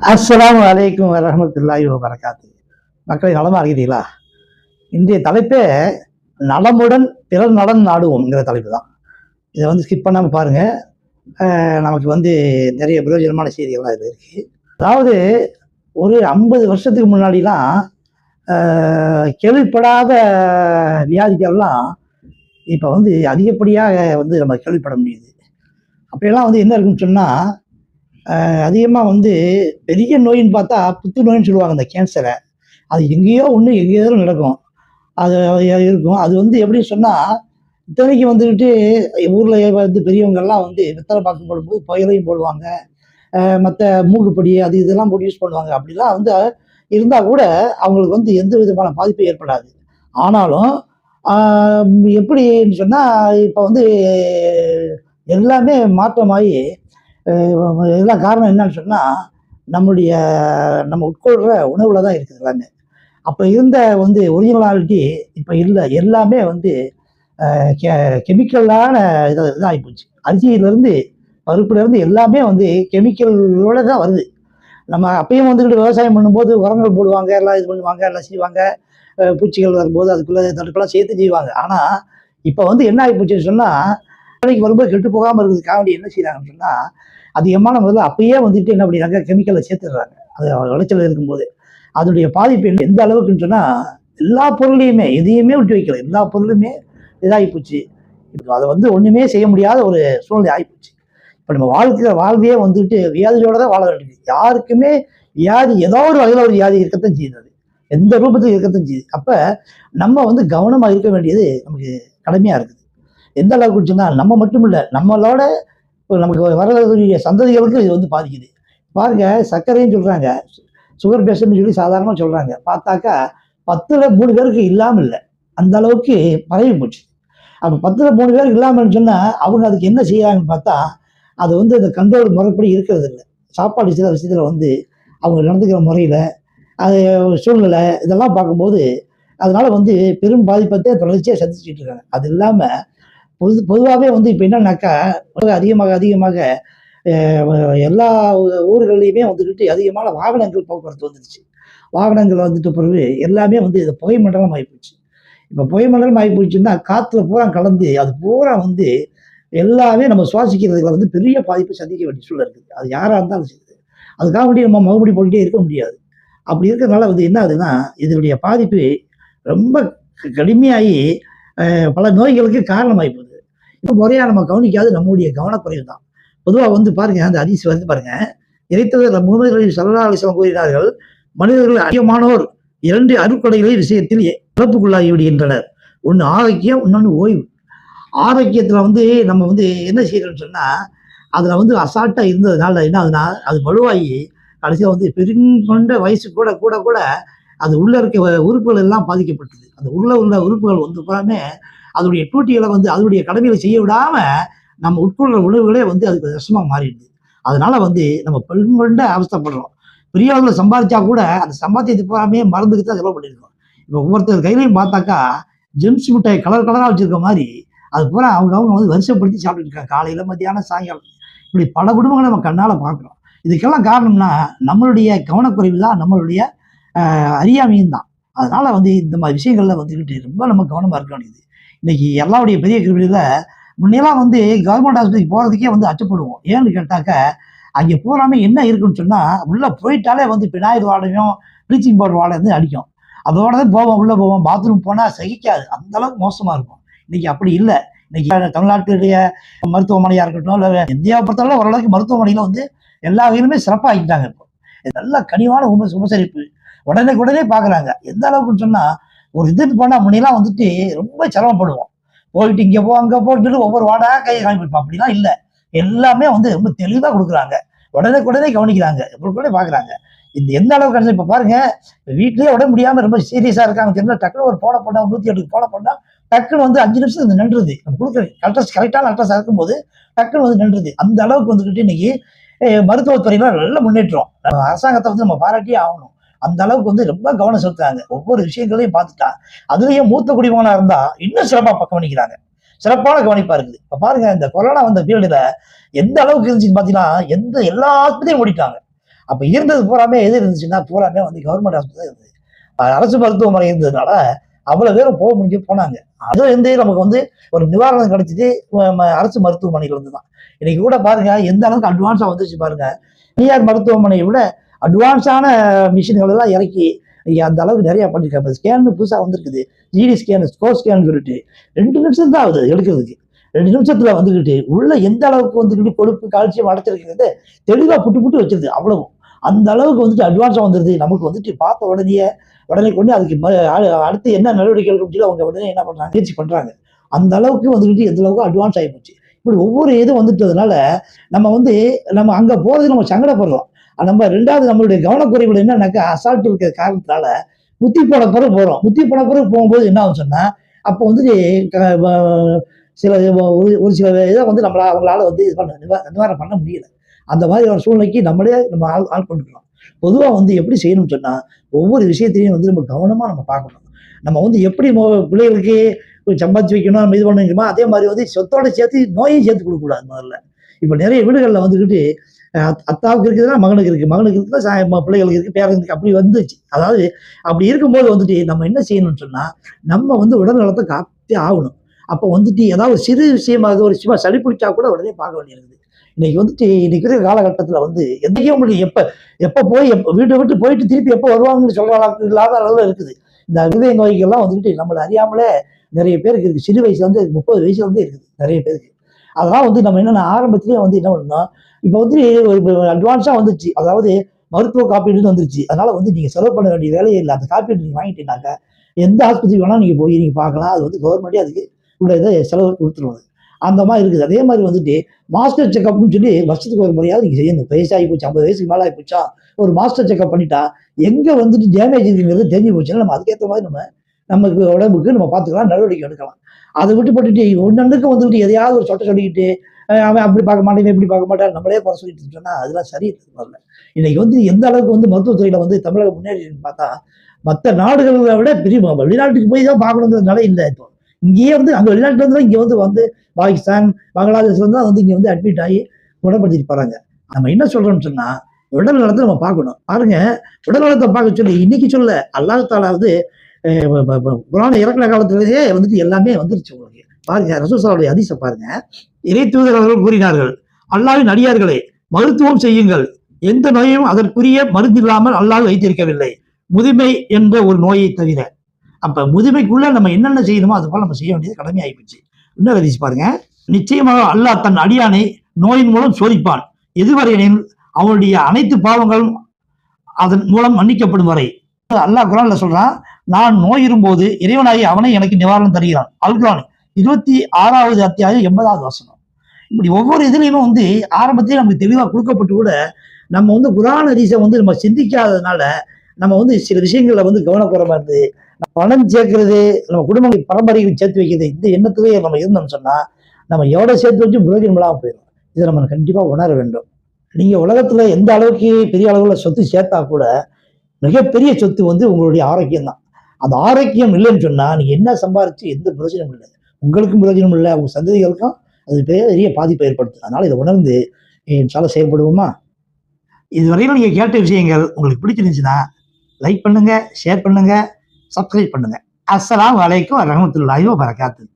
அஸ்லாம் அலைக்கும் வரஹ்மத்துல்லாஹி வபரகாத்து. மக்களை நலமா இருக்கிறீங்களா இன்றைய தலைப்பே நலமுடன் பிறர் நலன் நாடுவோம்ங்கிற தலைப்பு தான். இதை வந்து ஸ்கிப் பண்ணாமல் பாருங்க. நமக்கு வந்து நிறைய பிரயோஜனமான செய்திகள்லாம் இது இருக்குது அதாவது ஒரு ஐம்பது வருஷத்துக்கு முன்னாடிலாம் கேள்விப்படாத வியாதிகள்லாம் இப்போ வந்து அதிகப்படியாக வந்து நம்ம கேள்விப்பட முடியுது. அப்படியெல்லாம் வந்து என்ன இருக்குன்னு சொன்னால் அதிகமாக வந்து பெரிய நோயின்னு பார்த்தா புத்து நோயின்னு சொல்லுவாங்க இந்த கேன்சரை அது எங்கேயோ ஒன்று எங்கேயோ நடக்கும். அது இருக்கும். அது வந்து எப்படி சொன்னால் இத்தனைக்கு வந்துக்கிட்டு ஊரில் வந்து பெரியவங்கள்லாம் வந்து வெத்தலை பாக்கு போடும்போது புயலையும் போடுவாங்க. மற்ற மூக்குப்பொடி அது இதெல்லாம் போட்டு யூஸ் பண்ணுவாங்க. அப்படிலாம் வந்து இருந்தால் கூட அவங்களுக்கு வந்து எந்த விதமான பாதிப்பும் ஏற்படாது. ஆனாலும் எப்படின்னு சொன்னால் இப்போ வந்து எல்லாமே மாற்றமாகி இதெல்லாம் காரணம் என்னன்னு சொன்னால் நம்முடைய நம்ம உட்கொள்கிற உணவுல தான் இருக்குது எல்லாமே. அப்போ இருந்த வந்து ஒரிஜினாலிட்டி இப்போ இல்லை. எல்லாமே வந்து கெமிக்கலான இதாக இதாகி போச்சு. அரிசியிலேருந்து பருப்புலேருந்து எல்லாமே வந்து கெமிக்கலோட தான் வருது. நம்ம அப்பயும் வந்துக்கிட்டு விவசாயம் பண்ணும்போது உரங்கள் போடுவாங்க எல்லாம் இது பண்ணுவாங்க எல்லாம் செய்வாங்க. பூச்சிகள் வரும்போது அதுக்குள்ளே தடுப்பெல்லாம் சேர்த்து செய்வாங்க. ஆனால் இப்போ வந்து என்ன ஆகி போச்சுன்னு சொன்னால் வேலைக்கு வரும்போது கெட்டு போகாமல் இருக்கிறதுக்காக வேண்டி என்ன செய்கிறாங்கன்னு சொன்னால் அதிகமான முதல்ல அப்பயே வந்துட்டு என்ன பண்ணிடுறாங்க கெமிக்கலை சேர்த்துடுறாங்க. அது விளைச்சல் இருக்கும்போது. அதனுடைய பாதிப்பு என்ன- எந்த அளவுக்குன்னு சொன்னால் எல்லா பொருளையுமே எதையுமே விட்டு வைக்கல. எல்லா பொருளுமே இதாகி போச்சு. இப்போ அதை வந்து ஒன்றுமே செய்ய முடியாத ஒரு சூழ்நிலை ஆகிப்போச்சு இப்போ நம்ம வாழ்க்கை வாழ்வையே வந்துட்டு வியாதியோட தான் வாழ வேண்டியது யாருக்குமே வியாதி ஏதோ ஒரு வகையில் ஒரு வியாதி இருக்கத்தான் செய்யுது எந்த ரூபத்தில் இருக்கத்தான் செய்யுது. அப்போ நம்ம வந்து கவனமாக இருக்க வேண்டியது நமக்கு கடமையாக இருக்குது. எந்த அளவுக்கு சொன்னால் நம்ம மட்டும் இல்லை நம்மளோட இப்போ நமக்கு வரக்கூடிய சந்ததிகளுக்கு இது வந்து பாதிக்குது. பாருங்க சர்க்கரைன்னு சொல்கிறாங்க சுகர் பேஷண்ட்னு சொல்லி சாதாரணமாக சொல்கிறாங்க பார்த்தாக்கா பத்தில் மூணு பேருக்கு இல்லாமல் இல்லை. அந்த அளவுக்கு பரவி போச்சு. அப்போ பத்தில் மூணு பேருக்கு இல்லாமல்னு சொன்னால் அவங்க அதுக்கு என்ன செய்யறாங்கன்னு பார்த்தா அது வந்து அந்த கண்ட்ரோல் முறைப்படி இருக்கிறது இல்லை. சாப்பாடு சில விஷயத்தில் வந்து அவங்க நடந்துக்கிற முறையில் அது சூழ்நிலை இதெல்லாம் பார்க்கும்போது அதனால் வந்து பெரும் பாதிப்பத்தை தொடர்ச்சியாக சந்திச்சுட்டு இருக்காங்க. அது இல்லாமல் பொது பொதுவாகவே வந்து இப்போ என்னன்னாக்கா அதிகமாக அதிகமாக எல்லா ஊர்கள்லையுமே வந்துக்கிட்டு அதிகமான வாகனங்கள் போக்குவரத்து வந்துடுச்சு வாகனங்கள் வந்துட்டு பிறகு எல்லாமே வந்து இது புகை மண்டலம் ஆகிப்போச்சு இப்போ புகை மண்டலம் ஆகிப்போச்சுன்னா காற்றுல பூரா கலந்து அது பூரா வந்து எல்லாமே நம்ம சுவாசிக்கிறதுல வந்து பெரிய பாதிப்பை சந்திக்க வேண்டிய சூழல் இருக்குது. அது யாராக இருந்தாலும் சரி. அதுக்காக வேண்டிய நம்ம மறுபடி போட்டுட்டே இருக்க முடியாது. அப்படி இருக்கிறதுனால வந்து என்ன ஆகுதுன்னா இதனுடைய பாதிப்பு ரொம்ப க- கடுமையாகி பல நோய்களுக்கு காரணமாகி போகுது இப்போ முறையாக நம்ம கவனிக்காது நம்முடைய கவனக்குறைவு தான். பொதுவாக வந்து பாருங்க அந்த அதிசி வந்து பாருங்க. இறைத்தவர் முகமது சல்லா அலிஸ்லாம் கூறினார்கள் மனிதர்கள் அதிகமானோர் இரண்டு அருட்கொடைகளை விஷயத்தில் இழப்புக்குள்ளாகி விடுகின்றனர். ஒன்று ஆரோக்கியம் இன்னொன்று ஓய்வு. ஆரோக்கியத்தில் வந்து நம்ம வந்து என்ன செய்யறோம்னு சொன்னால் அதில் வந்து அசால்ட்டாக இருந்ததுனால என்ன ஆகுதுன்னா அது வலுவாகி கடைசியாக வந்து பெருங்கொண்ட வயசு கூட கூட கூட அது உள்ள இருக்க வ- உறுப்புகள் எல்லாம் பாதிக்கப்பட்டது. அந்த உள்ள உள்ள உறுப்புகள் வந்து பூராமே அதனுடைய டூட்டிகளை வந்து அதனுடைய கடமைகளை செய்ய விடாம நம்ம உட்கொள்ற உணவுகளே வந்து அதுக்கு விஷமாக மாறிடுது. அதனால வந்து நம்ம பெண்கொண்ட அவஸ்தைப்படுறோம். பெரிய அளவில் சம்பாதிச்சா கூட அந்த சம்பாத்தியத்தை பூராமே மறந்துக்கு தான் செலவு பண்ணியிருக்கோம் இப்போ ஒவ்வொருத்தர் கையிலையும் பார்த்தாக்கா ஜெம்ஸ் மிட்டாய் கலர் கலராக வச்சிருக்க மாதிரி அது பூரா அவங்க அவங்க வந்து வரிசைப்படுத்தி சாப்பிட்டுருக்காங்க காலையில் மத்தியானம் சாயங்காலம். இப்படி பல குடும்பங்களை நம்ம கண்ணால் பார்க்குறோம். இதுக்கெல்லாம் காரணம்னா நம்மளுடைய கவனக்குறைவு தான் நம்மளுடைய அறியாமையும் தான் அதனால வந்து இந்த மாதிரி விஷயங்கள்ல வந்துக்கிட்டு ரொம்ப நம்ம கவனமாக இருக்க வேண்டியது இன்னைக்கு எல்லாருடைய பெரிய கிருபியில் முன்னெல்லாம் வந்து கவர்மெண்ட் ஆஸ்பத்திரிக்கு போகிறதுக்கே வந்து அச்சப்படுவோம். ஏன்னு கேட்டாக்க அங்கே பூராமே என்ன இருக்குன்னு சொன்னால் உள்ளே போயிட்டாலே வந்து பினாயில் வாடையும் ப்ளீச்சிங் பவுடர் வாடை வந்து அடிக்கும். அதோட தான் போவோம் உள்ளே போவோம் பாத்ரூம் போனால் சகிக்காது. அந்த அளவுக்கு மோசமாக இருக்கும். இன்னைக்கு அப்படி இல்லை. இன்னைக்கு தமிழ்நாட்டுடைய மருத்துவமனையாக இருக்கட்டும் இல்லை இந்தியாவை பொறுத்தவரை ஓரளவுக்கு மருத்துவமனையில் வந்து எல்லா வகையிலுமே சிறப்பாக ஆகிட்டாங்க இப்போ. நல்ல கனிவான உப உபசரிப்பு. உடனே உடனே பார்க்குறாங்க எந்த அளவுக்குன்னு சொன்னால் ஒரு இதுக்கு போனால் முன்னெல்லாம் வந்துட்டு ரொம்ப சிரமப்படுவோம். போயிட்டு இங்கே போ அங்கே போட்டு ஒவ்வொரு வாடாக கையை காமிப்போம் அப்படிலாம் இல்லை. எல்லாமே வந்து ரொம்ப தெளிவாக கொடுக்குறாங்க. உடனே உடனே கவனிக்கிறாங்க. உடனே பார்க்குறாங்க இந்த எந்த அளவுக்கு கிடைச்சது? இப்போ பாருங்க வீட்லேயே உடம்பு முடியாமல் ரொம்ப சீரியஸாக இருக்காங்க. தெரிஞ்சா டக்குனு ஒரு போட பண்ணால் நூற்றி எட்டுக்கு போட பண்ணால் டக்குன்னு வந்து அஞ்சு நிமிஷம் இது நின்றுது. நம்ம கொடுக்குற அல்ட்ராஸ் கரெக்டான அல்ட்ராஸ் இருக்கும்போது டக்குன்னு வந்து நின்றுது. அந்த அளவுக்கு வந்துக்கிட்டு இன்னைக்கு அஹ், மருத்துவத்துறையில நல்ல முன்னேற்றம். அரசாங்கத்தை வந்து நம்ம பாராட்டியே ஆகணும். அந்த அளவுக்கு வந்து ரொம்ப கவனம் செலுத்துறாங்க. ஒவ்வொரு விஷயங்களையும் பார்த்துட்டா அதுலயும் மூத்த குடிமகனா இருந்தா இன்னும் சிறப்பாக கவனிக்கிறாங்க சிறப்பான கவனிப்பா இருக்குது. இப்ப பாருங்க இந்த கொரோனா வந்த பீரியட்ல எந்த அளவுக்கு இருந்துச்சுன்னு பாத்தீங்கன்னா எந்த எல்லா ஆஸ்பத்திரியும் மூடிட்டாங்க அப்ப இருந்தது பூராமே எது இருந்துச்சுன்னா பூராமே வந்து கவர்மெண்ட் ஆஸ்பத்திரி இருந்தது. அரசு மருத்துவமனை இருந்ததுனால அவ்வளவு பேரும் போக முடிஞ்சு போனாங்க. அது வந்து நமக்கு வந்து ஒரு நிவாரணம் கிடைச்சது ம- அரசு மருத்துவமனையில இருந்து தான் இன்னைக்கு கூட பாருங்க எந்த அளவுக்கு அட்வான்ஸா வந்துச்சு பாருங்க. தனியார் மருத்துவமனையை விட அட்வான்ஸான மிஷின்கள் எல்லாம் இறக்கி அந்த அளவுக்கு நிறையா பண்ணியிருக்காங்க ஸ்கேன் புதுசாக வந்திருக்குது. ஜிடி ஸ்கேன் ஸ்கோர் ஸ்கேன் சொல்லிட்டு ரெண்டு நிமிஷம் தான் ஆகுது எடுக்கிறதுக்கு. ரெண்டு நிமிஷத்தில் வந்துக்கிட்டு உள்ள எந்த அளவுக்கு வந்துக்கிட்டு கொழுப்பு கால்சியம் அடைச்சிருக்கிறது தெளிவாக புட்டு புட்டு வச்சிருது அவ்வளவும். அந்த அளவுக்கு வந்துட்டு அட்வான்ஸாக வந்துருது. நமக்கு வந்துட்டு பார்த்த உடனே உடனே கொண்டு அதுக்கு ம- அடுத்து என்ன நடவடிக்கை எடுக்க முடியல அவங்க உடனே என்ன பண்ணுறாங்க முயற்சி பண்ணுறாங்க அந்த அளவுக்கு வந்துக்கிட்டு எந்த அளவுக்கு அட்வான்ஸ் ஆகி போச்சு. இப்படி ஒவ்வொரு இதுவும் வந்துட்டதுனால நம்ம வந்து நம்ம அங்கே போகிறது நம்ம சங்கடப்படுறோம். நம்ம ரெண்டாவது நம்மளுடைய கவனக்குறைவுகள் என்னன்னாக்கா அசால்ட் இருக்கிற காரணத்தினால முத்தி போன பிறகு போகிறோம் முத்தி போன பிறகு போகும்போது என்ன ஆகும் சொன்னால் அப்போ வந்து க- சில ஒரு ஒரு சில இதை வந்து நம்மளால் அவங்களால வந்து இது பண்ண நிவா- நிவாரணம் பண்ண முடியல. அந்த மாதிரி ஒரு சூழ்நிலைக்கு நம்மளே நம்ம ஆள் ஆள் பண்ணிக்கிறோம் பொதுவாக வந்து எப்படி செய்யணும்னு சொன்னால் ஒவ்வொரு விஷயத்தையும் வந்து நம்ம கவனமாக நம்ம பார்க்கணும். நம்ம வந்து எப்படி பிள்ளைகளுக்கு சம்பாதிச்சு வைக்கணும் நம்ம இது பண்ணுங்கமோ அதே மாதிரி வந்து சொத்தோட சேர்த்து நோயும் சேர்த்து கொடுக்கக்கூடாது முதல்ல. இப்போ நிறைய வீடுகளில் வந்துக்கிட்டு அத்தாவுக்கு இருக்குதுன்னா மகனுக்கு இருக்குது மகனுக்கு இருக்குதுன்னா சா- பிள்ளைகளுக்கு இருக்குது பேரனுக்கு அப்படி வந்துச்சு. அதாவது அப்படி இருக்கும்போது வந்துட்டு நம்ம என்ன செய்யணும்னு சொன்னால் நம்ம வந்து உடல் நலத்தை காத்தே ஆகணும். அப்போ வந்துட்டு ஏதாவது ஒரு சிறு விஷயமா ஒரு சும்மா சளி பிடிச்சா கூட உடனே பார்க்க வேண்டியிருக்குது. இன்னைக்கு வந்துட்டு இன்னைக்கு இருக்கிற காலகட்டத்தில் வந்து எந்தையும் உங்களுக்கு எப்போ எப்போ போய் எப்போ வீட்டை விட்டு போயிட்டு திருப்பி எப்போ வருவாங்கன்னு சொல்கிற அளவுக்கு இல்லாத அளவில் இருக்குது. இந்த இருதய நோய்கள்லாம் வந்துட்டு நம்மளை அறியாமலே நிறைய பேருக்கு இருக்குது சிறு வயசுலேருந்து முப்பது வயசுலேருந்தே இருக்குது. நிறைய பேருக்கு. அதெல்லாம் வந்து நம்ம என்னென்ன ஆரம்பத்திலேயே வந்து என்ன பண்ணணும் இப்போ வந்து அட்வான்ஸாக வந்துச்சு அதாவது மருத்துவ காப்பீடுன்னு வந்துருச்சு. அதனால வந்து நீங்கள் செலவு பண்ண வேண்டிய வேலையே இல்லை. அந்த காப்பீடு நீங்கள் வாங்கிட்டீங்கனாக்க எந்த ஆஸ்பத்திரி வேணாலும் நீங்கள் போய் நீங்கள் பார்க்கலாம். அது வந்து கவர்மெண்ட்டே அதுக்கு உள்ள இதை செலவு கொடுத்துருவாங்க. அந்த மாதிரி இருக்குது. அதே மாதிரி வந்துட்டு மாஸ்டர் செக்அப்னு சொல்லி வருஷத்துக்கு ஒரு முறையாவது நீங்கள் செய்யணும். வயசாகி போச்சு ஐம்பது வயசுக்கு மேலே ஆகி போச்சா ஒரு மாஸ்டர் செக்அப் பண்ணிட்டா எங்கே வந்துட்டு டேமேஜ் இருக்குங்கிறது தெரிஞ்சு போச்சுன்னா நம்ம அதுக்கேற்ற மாதிரி நம்ம நமக்கு உடம்புக்கு நம்ம பார்த்துக்கலாம் நடவடிக்கை எடுக்கலாம். அதை விட்டு போட்டுட்டு ஒன்னொன்றுக்கு வந்துட்டு எதையாவது ஒரு சொட்டை சொல்லிக்கிட்டு அவன் அப்படி பார்க்க மாட்டேன் இப்படி பார்க்க மாட்டான் நம்மளே குறை சொல்லிட்டு சொன்னா அதெல்லாம் சரியில்லை இன்னைக்கு வந்து எந்த அளவுக்கு வந்து மருத்துவத்துறையில வந்து தமிழகம் முன்னேறின்னு பார்த்தா மற்ற நாடுகளை விட பெரிய வெளிநாட்டுக்கு போய் தான் பார்க்கணுங்கிறதுனால இல்லை இப்போ இங்கேயே வந்து அங்கே வெளிநாட்டுல இருந்து இங்கே வந்து வந்து பாகிஸ்தான் பங்களாதேஷ்ல தான் வந்து இங்கே வந்து அட்மிட் ஆகி குணப்படுத்திட்டு போறாங்க. நம்ம என்ன சொல்றோம்னு சொன்னா உடல் நலத்தை நம்ம பார்க்கணும். பாருங்க உடல் நலத்தை பார்க்க சொல்லி இன்னைக்கு சொல்ல அல்லாஹ் தாளாவது புராண இறக்குற காலத்திலேயே வந்துட்டு எல்லாமே வந்துருச்சு உங்களுக்கு. பாருங்க ரசூசாவுடைய அதிசை பாருங்க. இறை தூதரவர்கள் கூறினார்கள் அல்லாவின் அடியார்களே மருத்துவம் செய்யுங்கள். எந்த நோயும் அதற்குரிய மருந்து இல்லாமல் அல்லாஹ் வைத்திருக்கவில்லை. முதுமை என்ற ஒரு நோயை தவிர. அப்ப முதுமைக்குள்ள நம்ம என்னென்ன செய்யணுமோ அது போல நம்ம செய்ய வேண்டியது கடமை ஆயிப்போச்சு இன்னொரு அதிசி பாருங்க. நிச்சயமாக அல்லாஹ் தன் அடியானை நோயின் மூலம் சோதிப்பான். எதுவரையெனில் அவனுடைய அனைத்து பாவங்களும் அதன் மூலம் மன்னிக்கப்படும் வரை. அல்லாஹ் குரான்ல சொல்றான் நான் நோய் போது இறைவனாகி அவனை எனக்கு நிவாரணம் தருகிறான். அல்குரான் இருபத்தி ஆறாவது அத்தியாயம் எண்பதாவது வசனம். இப்படி ஒவ்வொரு இதுலையுமே வந்து ஆரம்பத்திலே நமக்கு தெளிவாக கொடுக்கப்பட்டு கூட நம்ம வந்து குரான ரீசை வந்து நம்ம சிந்திக்காததுனால நம்ம வந்து சில விஷயங்கள்ல வந்து கவனக்குறமா இருந்து பணம் சேர்க்கறது நம்ம குடும்ப பரம்பரையை சேர்த்து வைக்கிறது இந்த எண்ணத்திலேயே நம்ம இருந்தோம்னு சொன்னா நம்ம எவ்வளவு சேர்த்து வச்சு பிரயோஜனம் இல்லாமல் போயிடும். இதை நம்ம கண்டிப்பா உணர வேண்டும். நீங்க உலகத்துல எந்த அளவுக்கு பெரிய அளவுல சொத்து சேர்த்தா கூட மிகப்பெரிய சொத்து வந்து உங்களுடைய ஆரோக்கியம் தான் அந்த ஆரோக்கியம் இல்லைன்னு சொன்னால் நீங்கள் என்ன சம்பாரிச்சு எந்த பிரயோஜனமும் இல்லை. உங்களுக்கும் பிரயோஜனம் இல்லை உங்கள் சந்ததிகளுக்கும் அது பெரிய பாதிப்பை ஏற்படுத்தும் அதனால் இதை உணர்ந்து சால செயல்படுவோமா? இதுவரையிலும் நீங்கள் கேட்ட விஷயங்கள் உங்களுக்கு பிடிச்சிருந்துச்சுன்னா லைக் பண்ணுங்கள் ஷேர் பண்ணுங்கள் சப்ஸ்கிரைப் பண்ணுங்கள் அஸ்ஸலாமு அலைக்கும் வரஹ்மத்துல்லாஹி வபரகாத்துஹு.